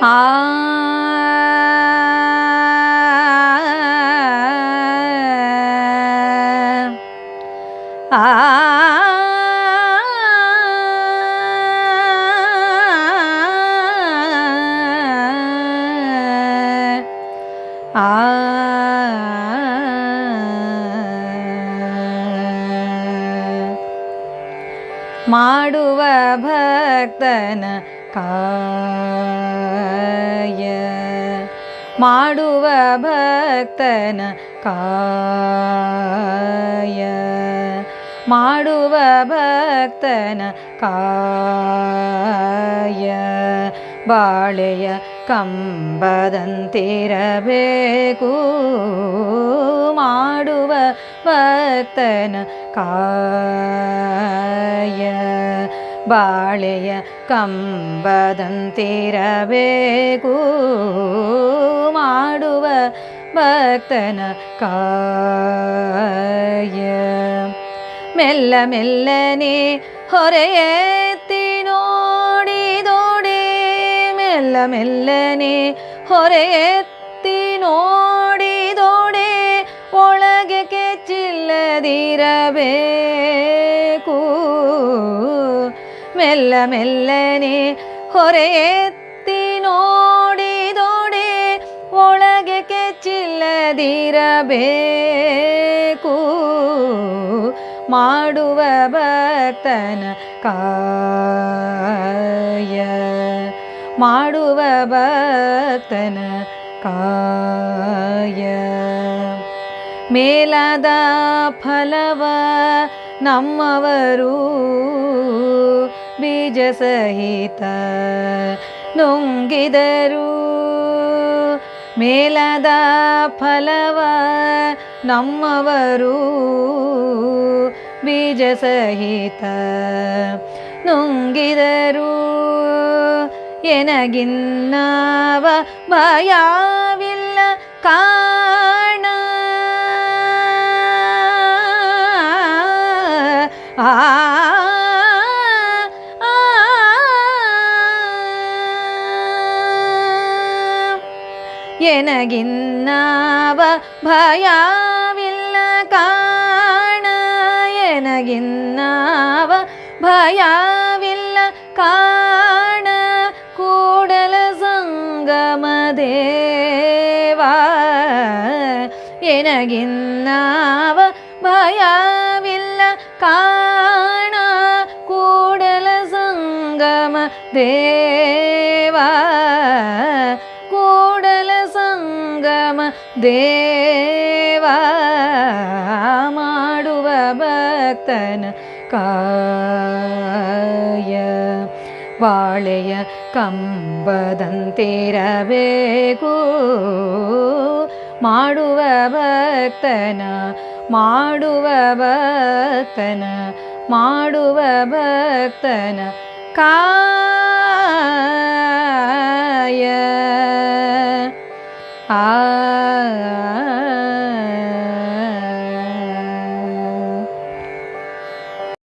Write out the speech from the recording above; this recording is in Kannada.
ಆ ಮಾಡುವ ಭಕ್ತನ ಕಾಯ. ಮಾಡುವ ಭಕ್ತನ ಕಾಯ. ಮಾಡುವ ಭಕ್ತನ ಕಾಯ. ಬಾಳೆಯ ಕಂಬದಂತಿರಬೇಕು. ಮಾಡುವ ಭಕ್ತನ ಕಾಯ. ಬಾಳೆಯ ಕಂಬದಂತಿರಬೇಕು ಮಾಡುವ ಭಕ್ತನ ಕಾಯ. ಮೆಲ್ಲ ಮೆಲ್ಲನೆ ಹೊರೆಯೆತ್ತಿ ನೋಡಿದೋಡೆ ಮೆಲ್ಲ ಮೆಲ್ಲನೆ ಹೊರೆಯೆತ್ತಿ ನೋಡಿದೋಡೆ ಒಳಗೆ ಕೆಚ್ಚಿಲ್ಲದಿರಬೇಕು ಮೆಲ್ಲ ಮೆಲ್ಲನೆ ಹೊರೆಯೆತ್ತಿ ನೋಡಿದೋಡೆ ಒಳಗೆ ಕೆಚ್ಚಿಲ್ಲದಿರಬೇಕು. ಮಾಡುವ ಭಕ್ತನ ಕಾಯ. ಮಾಡುವ ಭಕ್ತನ ಕಾಯ. ಮೇಲದ ಫಲವ ನಮ್ಮವರು ಬೀಜ ಸಹಿತ ನುಂಗಿದರು. ಮೇಲದ ಫಲವ ನಮ್ಮವರು ಬೀಜ ಸಹಿತ ನುಂಗಿದರು. ಎನಗಿನ್ನವ ಭಯವಿಲ್ಲ ಕಾಣ. ಆ ಎನಗಿನ್ನವ ಭಯವಿಲ್ಲ ಕಾಣ ಎನಗಿನ್ನವ ಭಯವಿಲ್ಲ ಕಾಣ ಕೂಡಲ ಸಂಗಮ ದೇವಾ ಎನಗಿನ್ನವ ಭಯವಿಲ್ಲ ಕಾಣ ಕೂಡಲ ಸಂಗಮ ದೇವಾ ಕೂಡಲ ಸಂಗಮ ದೇವಾ ಮಾಡುವ ಭಕ್ತನ ಕಾಯ. ಬಾಳೆಯ ಕಂಬದಂತಿರಬೇಕು. ಮಾಡುವ ಭಕ್ತನ ಮಾಡುವ ಭಕ್ತನ ಮಾಡುವ ಭಕ್ತನ ಕಾಯ. ah.